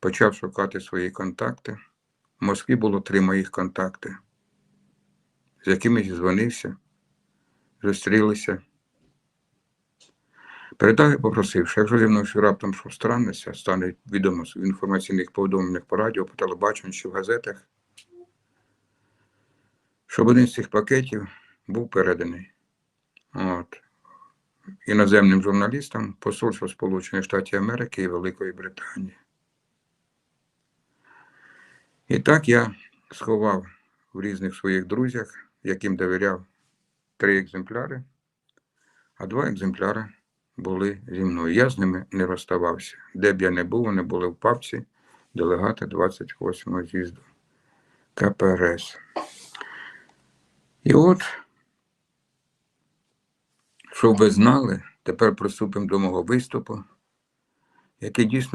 почав шукати свої контакти. В Москві було три моїх контакти, з якими зізвонився, зустрілися. Передав і попросив, що якщо зі мною раптом що станеться, стане відомо в інформаційних повідомленнях по радіо, по телебаченню чи в газетах, щоб один з цих пакетів був переданий от, іноземним журналістам Посольства Сполучених Штатів Америки і Великої Британії. І так я сховав в різних своїх друзях, яким довіряв три екземпляри, а два екземпляри були зі мною. Я з ними не розставався. Де б я не був, вони були в папці делегата 28-го з'їзду КПРС. І от, щоб ви знали, тепер приступимо до мого виступу, який дійсно